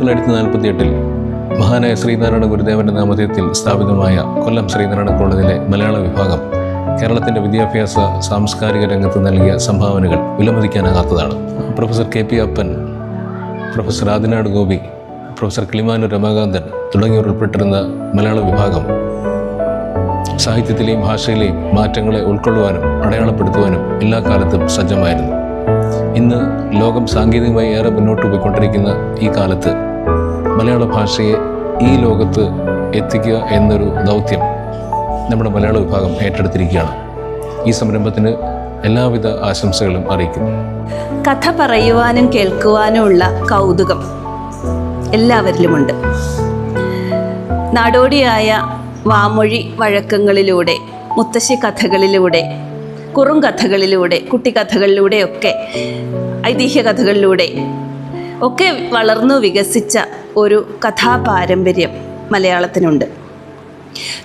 തൊള്ളായിരത്തി നാൽപ്പത്തി എട്ടിൽ മഹാനായ ശ്രീനാരായണ ഗുരുദേവന്റെ നാമധേയത്തിൽ സ്ഥാപിതമായ കൊല്ലം ശ്രീനാരായണ കോളേജിലെ മലയാള വിഭാഗം കേരളത്തിന്റെ വിദ്യാഭ്യാസ സാംസ്കാരിക രംഗത്ത് നൽകിയ സംഭാവനകൾ വിലമതിക്കാനാകാത്തതാണ്. Professor K P Appan professor Adinad Gopi professor Kilimanoor Ramakanthan തുടങ്ങിയവർ ഉൾപ്പെട്ടിരുന്ന മലയാള വിഭാഗം സാഹിത്യത്തിലെയും ഭാഷയിലെയും മാറ്റങ്ങളെ ഉൾക്കൊള്ളുവാനും അടയാളപ്പെടുത്തുവാനും എല്ലാ കാലത്തും സജ്ജമായിരുന്നു. ഇന്ന് ലോകം സാങ്കേതികമായി ഏറെ മുന്നോട്ട് പോയിക്കൊണ്ടിരിക്കുന്ന ഈ കാലത്ത് മലയാള ഭാഷയെ ഈ ലോകത്ത് എത്തിക്കുക എന്നൊരു ദൗത്യം നമ്മുടെ മലയാള വിഭാഗം ഏറ്റെടുത്തിരിക്കുകയാണ്. ഈ സംരംഭത്തിന് എല്ലാവിധ ആശംസകളും അറിയിക്കുന്നു. കഥ പറയുവാനും കേൾക്കുവാനും ഉള്ള കൗതുകം എല്ലാവരിലുമുണ്ട്. നാടോടിയായ വാമൊഴി വഴക്കങ്ങളിലൂടെ മുത്തശ്ശി കഥകളിലൂടെ കുറും കഥകളിലൂടെ കുട്ടിക്കഥകളിലൂടെയൊക്കെ ഐതിഹ്യ കഥകളിലൂടെ ഒക്കെ വളർന്നു വികസിച്ച ഒരു കഥാപാരമ്പര്യം മലയാളത്തിനുണ്ട്.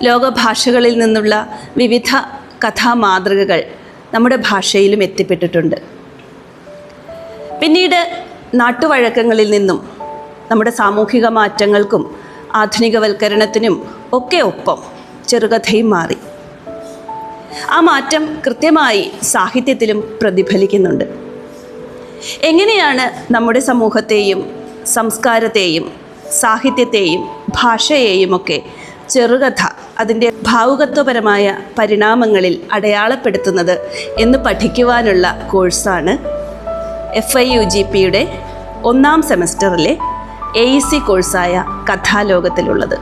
ലോകഭാഷകളിൽ നിന്നുള്ള വിവിധ കഥാമാതൃകകൾ നമ്മുടെ ഭാഷയിലും എത്തിപ്പെട്ടിട്ടുണ്ട്. പിന്നീട് നാട്ടുവഴക്കങ്ങളിൽ നിന്നും നമ്മുടെ സാമൂഹിക മാറ്റങ്ങൾക്കും ആധുനികവൽക്കരണത്തിനും ഒക്കെ ഒപ്പം ചെറുകഥയും മാറി. ആ മാറ്റം കൃത്യമായി സാഹിത്യത്തിലും പ്രതിഫലിക്കുന്നുണ്ട്. എങ്ങനെയാണ് നമ്മുടെ സമൂഹത്തെയും സംസ്കാരത്തെയും സാഹിത്യത്തെയും ഭാഷയെയും ഒക്കെ ചെറുകഥ അതിന്റെ ഭാവുകത്വപരമായ പരിണാമങ്ങളിൽ അടയാളപ്പെടുത്തുന്നത് എന്ന് പഠിക്കുവാനുള്ള കോഴ്സാണ് എഫ് ഐ യു ജി പിയുടെ ഒന്നാം സെമസ്റ്ററിലെ എ സി കോഴ്സായ കഥാലോകത്തിലുള്ളത്.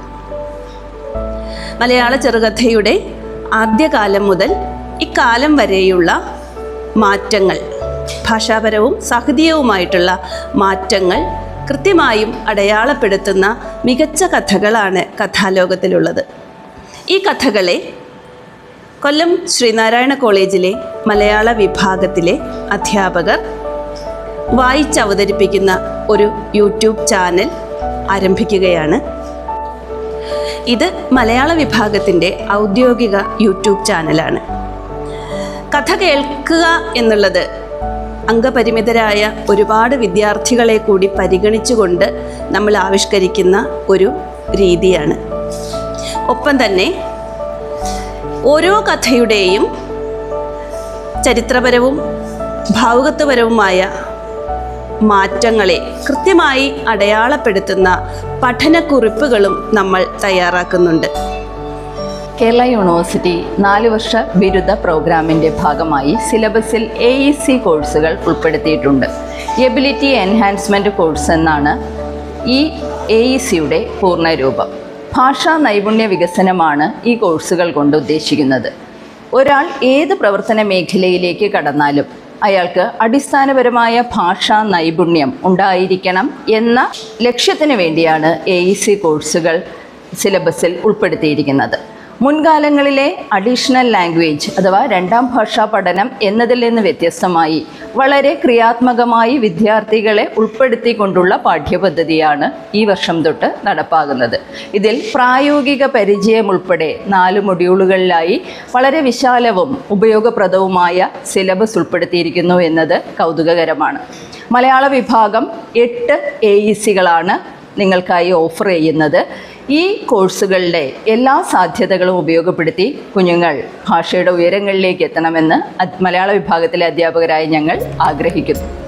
മലയാള ചെറുകഥയുടെ ആദ്യകാലം മുതൽ ഇക്കാലം വരെയുള്ള മാറ്റങ്ങൾ ഭാഷാപരവും സാഹിത്യവുമായിട്ടുള്ള മാറ്റങ്ങൾ കൃത്യമായും അടയാളപ്പെടുത്തുന്ന മികച്ച കഥകളാണ് കഥാലോകത്തിലുള്ളത്. ഈ കഥകളെ കൊല്ലം ശ്രീനാരായണ കോളേജിലെ മലയാള വിഭാഗത്തിലെ അധ്യാപകർ വായിച്ചവതരിപ്പിക്കുന്ന ഒരു യൂട്യൂബ് ചാനൽ ആരംഭിക്കുകയാണ്. ഇത് മലയാള വിഭാഗത്തിന്റെ ഔദ്യോഗിക യൂട്യൂബ് ചാനലാണ്. കഥ കേൾക്കുക എന്നുള്ളത് അംഗപരിമിതരായ ഒരുപാട് വിദ്യാർത്ഥികളെ കൂടി പരിഗണിച്ചുകൊണ്ട് നമ്മൾ ആവിഷ്കരിക്കുന്ന ഒരു രീതിയാണ്. ഒപ്പം തന്നെ ഓരോ കഥയുടെയും ചരിത്രപരവും ഭാവുകത്വപരവുമായ മാറ്റങ്ങളെ കൃത്യമായി അടയാളപ്പെടുത്തുന്ന പഠനക്കുറിപ്പുകളും നമ്മൾ തയ്യാറാക്കുന്നുണ്ട്. കേരള യൂണിവേഴ്സിറ്റി നാല് വർഷ ബിരുദ പ്രോഗ്രാമിന്റെ ഭാഗമായി സിലബസിൽ എ ഇ സി കോഴ്സുകൾ ഉൾപ്പെടുത്തിയിട്ടുണ്ട്. എബിലിറ്റി എൻഹാൻസ്മെന്റ് കോഴ്സ് എന്നാണ് ഈ എ ഇ സിയുടെ പൂർണരൂപം. ഭാഷാ നൈപുണ്യ വികസനമാണ് ഈ കോഴ്സുകൾ കൊണ്ട് ഉദ്ദേശിക്കുന്നത്. ഒരാൾ ഏത് പ്രവർത്തന മേഖലയിലേക്ക് കടന്നാലും അയാൾക്ക് അടിസ്ഥാനപരമായ ഭാഷാ നൈപുണ്യം ഉണ്ടായിരിക്കണം എന്ന ലക്ഷ്യത്തിന് വേണ്ടിയാണ് എ സി കോഴ്സുകൾ സിലബസിൽ ഉൾപ്പെടുത്തിയിരിക്കുന്നത്. മുൻകാലങ്ങളിലെ അഡീഷണൽ ലാംഗ്വേജ് അഥവാ രണ്ടാം ഭാഷാ പഠനം എന്നതിൽ നിന്ന് വ്യത്യസ്തമായി വളരെ ക്രിയാത്മകമായി വിദ്യാർത്ഥികളെ ഉൾപ്പെടുത്തിക്കൊണ്ടുള്ള പാഠ്യപദ്ധതിയാണ് ഈ വർഷം തൊട്ട് നടപ്പാകുന്നത്. ഇതിൽ പ്രായോഗിക പരിചയം ഉൾപ്പെടെ നാല് മൊഡ്യൂളുകളിലായി വളരെ വിശാലവും ഉപയോഗപ്രദവുമായ സിലബസ് ഉൾപ്പെടുത്തിയിരിക്കുന്നു എന്നത് കൗതുകകരമാണ്. മലയാള വിഭാഗം എട്ട് എ ഇ സികളാണ് നിങ്ങൾക്കായി ഓഫർ ചെയ്യുന്നത്. ഈ കോഴ്സുകളുടെ എല്ലാ സാധ്യതകളും ഉപയോഗപ്പെടുത്തി കുഞ്ഞുങ്ങൾ ഭാഷയുടെ ഉയരങ്ങളിലേക്ക് എത്തണമെന്ന് മലയാള വിഭാഗത്തിലെ അധ്യാപകരായി ഞങ്ങൾ ആഗ്രഹിക്കുന്നു.